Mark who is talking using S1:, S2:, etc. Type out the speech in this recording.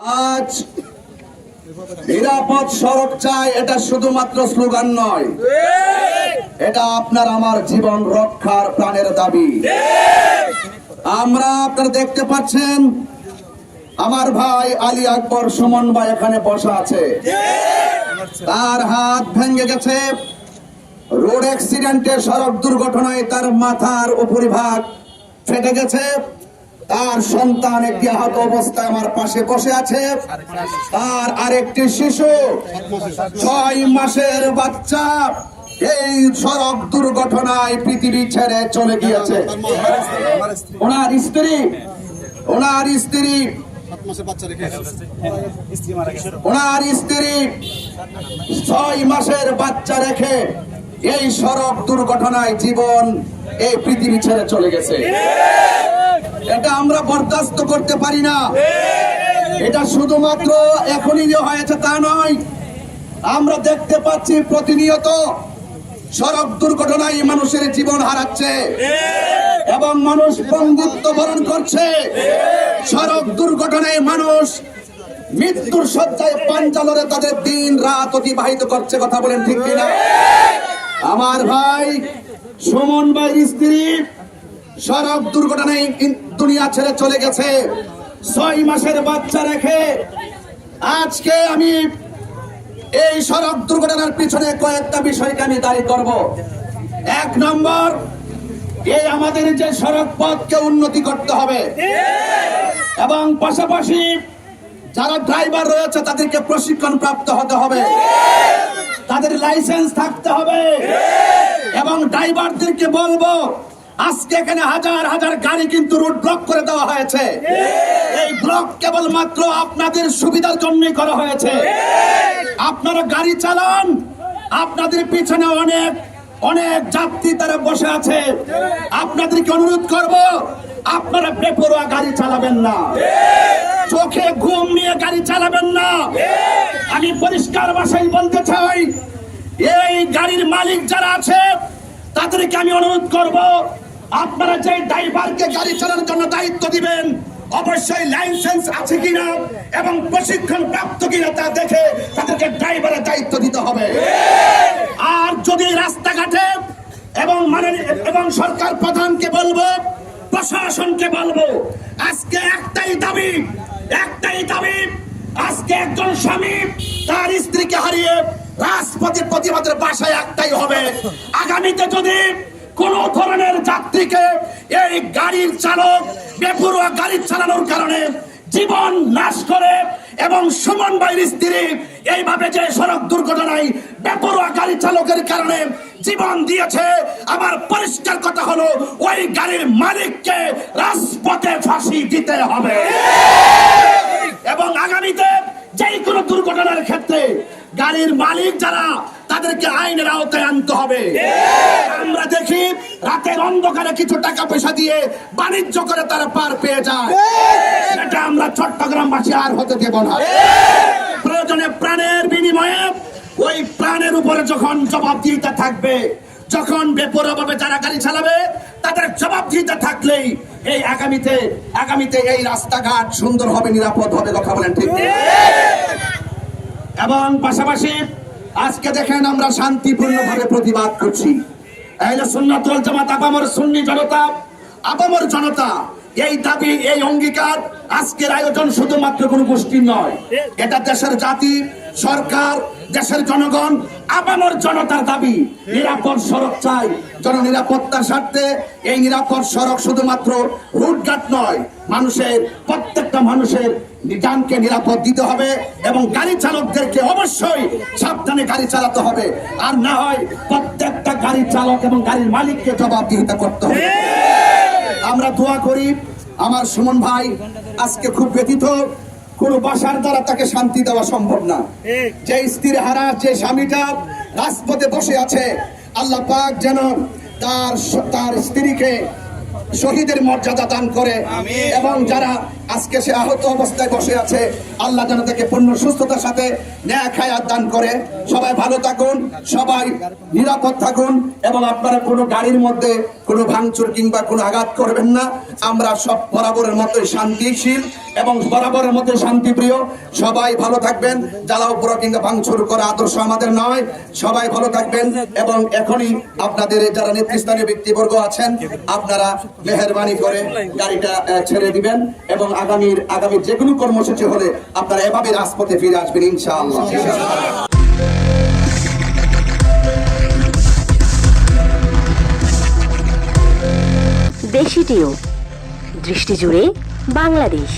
S1: আজ নিরাপদ সড়ক চাই, এটা শুধুমাত্র স্লোগান নয়। এটা আপনার আমার জীবন রক্ষার প্রাণের দাবি। আমরা আপনারা দেখতে পাচ্ছেন, আমার ভাই আলী আকবর সুমন ভাই এখানে বসা আছে। তার হাত ভেঙে গেছে। রোড অ্যাক্সিডেন্টে সড়ক দুর্ঘটনায় তার মাথার উপরিভাগ ফেটে গেছে। তার সন্তান একটি আহত অবস্থায় আমার পাশে বসে আছে। তার আরেকটি শিশু, ছয় মাসের বাচ্চা। এই সড়ক দুর্ঘটনায় পৃথিবী ছেড়ে চলে গিয়েছে। ওনার স্ত্রী ওনার স্ত্রী ওনার স্ত্রী ছয় মাসের বাচ্চা রেখে এই সড়ক দুর্ঘটনায় জীবন এই পৃথিবী ছেড়ে চলে গেছে। এটা আমরা বরদাস্ত করতে পারি না। এটা শুধুমাত্র এখনই যে হয়েছে তা নয়, আমরা দেখতে পাচ্ছি প্রতিনিয়ত সড়ক দুর্ঘটনায় মানুষের জীবন হারাচ্ছে এবং মানুষ বন্ধুত্ব বরণ করছে। সড়ক দুর্ঘটনায় মানুষ মৃত্যুর সজ্জায় পাঞ্চালরে তাদের দিন রাত অতিবাহিত করছে, কথা বলেন ঠিক কিনা? আমার ভাই সুমন ভাইয়ের স্ত্রী সড়ক দুর্ঘটনায় দুনিয়া ছেড়ে চলে গেছে। ছয় মাসের বাচ্চা রেখে আজকে আমি এই সড়ক দুর্ঘটনার পিছনে কয়েকটা বিষয়কে আমি দায়ী করব। এক নম্বর, এই আমাদের যে সড়ক পথকে উন্নতি করতে হবে। এবং পাশাপাশি যারা ড্রাইভার রয়েছে, তাদেরকে প্রশিক্ষণ প্রাপ্ত হতে হবে। তাদের লাইসেন্স থাকতে হবে। এবং ড্রাইভারদেরকে বলব আজকে এখানে হাজার হাজার গাড়ি কিন্তু রোড ব্লক করে দেওয়া হয়েছে। এই ব্লক কেবলমাত্র আপনাদের সুবিধার জন্যই করা হয়েছে। আপনারা গাড়ি চালান আপনাদের পিছনে অনেক অনেক যাত্রী তারা বসে আছে। আপনাদেরকে অনুরোধ করব আপনারা বেপরোয়া গাড়ি চালাবেন না। চোখে ঘুম নিয়ে গাড়ি চালাবেন না। আমি পরিষ্কার ভাষায় বলতে চাই এই গাড়ির মালিক যারা আছে তাদেরকে আমি অনুরোধ করব আপনারা যে ড্রাইভারকে গাড়ি চালানোর জন্য দায়িত্ব দিবেন, অবশ্যই লাইসেন্স আছে কিনা এবং প্রশিক্ষণ প্রাপ্ত কিনা তা দেখে তাদেরকে ড্রাইভারের দায়িত্ব দিতে হবে। আর যদি রাস্তাঘাটে এবং মানে এবং সরকার প্রধানকে বলব, প্রশাসনকে বলব, আজকে একটাই দাবি একটাই দাবি, আজকে একজন স্বামী তার স্ত্রীকে হারিয়ে রাজপথে প্রতিবাদের বাসায় একটাই হবে। আগামীতে যদি কোন ধরনের যাত্রীকে এই গাড়ির চালক, বেপরোয়া গাড়ি চালানোর কারণে জীবন নাশ করে এবং সুমন ভাইয়ের স্ত্রী এইভাবে যে সড়ক দুর্ঘটনায় বেপরোয়া গাড়ি চালকের কারণে জীবন দিয়েছে, আমার পরিষ্কার কথা হলো ওই গাড়ির মালিককে রাজপথে ফাঁসি দিতে হবে। এবং আগামীতে যে কোনো দুর্ঘটনার ক্ষেত্রে গাড়ির মালিক যারা তাদেরকে আইনের আওতায় আনতে হবে। আমরা দেখি রাতের অন্ধকারে কিছু টাকা পয়সা দিয়ে বাণিজ্য করে তারা পার পেয়ে যায়। সেটা আমরা চট্টগ্রামবাসী আর হতে দেব না। প্রয়োজনে প্রাণের বিনিময়ে ওই প্রাণের উপরে যখন জবাব দিতে থাকবে, যখন বেপরোয়াভাবে যারা গাড়ি চালাবে, তাদের জবাব দিতে থাকলেই এই আগামীতে আগামীতে এই রাস্তাঘাট সুন্দর হবে, নিরাপদ হবে, কথা বলেন ঠিক। এবং পাশাপাশি আজকে দেখেন আমরা শান্তিপূর্ণভাবে প্রতিবাদ করছি। জনতা এই দাবি, এই অঙ্গীকার আজকের আয়োজন শুধুমাত্র নয়। এটা দেশের জাতি, সরকার, দেশের জনগণ দাবি। সড়ক চাই, জননিরাপত্তার স্বার্থে এই নিরাপদ সড়ক শুধুমাত্র রুটঘাট নয়, মানুষের, প্রত্যেকটা মানুষের যানকে নিরাপদ দিতে হবে এবং গাড়ি চালকদেরকে অবশ্যই সাবধানে গাড়ি চালাতে হবে। আর না হয় প্রত্যেকটা গাড়ি চালক এবং গাড়ির মালিককে জবাবদিহিতা করতে হবে। আমরা দোয়া করি, আমার সুমন ভাই আজকে খুব ব্যথিত, কোন বাসার দ্বারা তাকে শান্তি দেওয়া সম্ভব না। যে স্ত্রী হারা, যে স্বামীটা রাজপথে বসে আছে, আল্লাহ পাক যেন তার তার স্ত্রীকে শহীদের মর্যাদা দান করে। এবং যারা আজকে সে আহত অবস্থায় বসে আছে আল্লাহ যেন তাকে পূর্ণ সুস্থতার সাথে ন্যায় খায়াত দান করে। সবাই ভালো থাকুন সবাই নিরাপদ থাকুন এবং আপনারা কোনো গাড়ির মধ্যে কোনো ভাঙচুর কিংবা কোনো আঘাত করবেন না। আমরা সব বরাবরের মতোই শান্তিশীল এবং বরাবরের মধ্যে শান্তিপ্রিয়। সবাই ভালো থাকবেন। জ্বালাও পুরো কিংবা ভাঙচুর করা আদর্শ আমাদের নয়। সবাই ভালো থাকবেন এবং এখনই আপনাদের যারা নেতৃস্থানীয় ব্যক্তিবর্গ আছেন আপনারা মেহরবানি করে গাড়িটা ছেড়ে দিবেন এবং আগামীর, আগামী যে কোনো কর্মসূচি হলে আপনারা এভাবে রাজপথে ফিরে আসবেন ইনশাআল্লাহ।
S2: দেশিটিও দৃষ্টি জুড়ে বাংলাদেশ।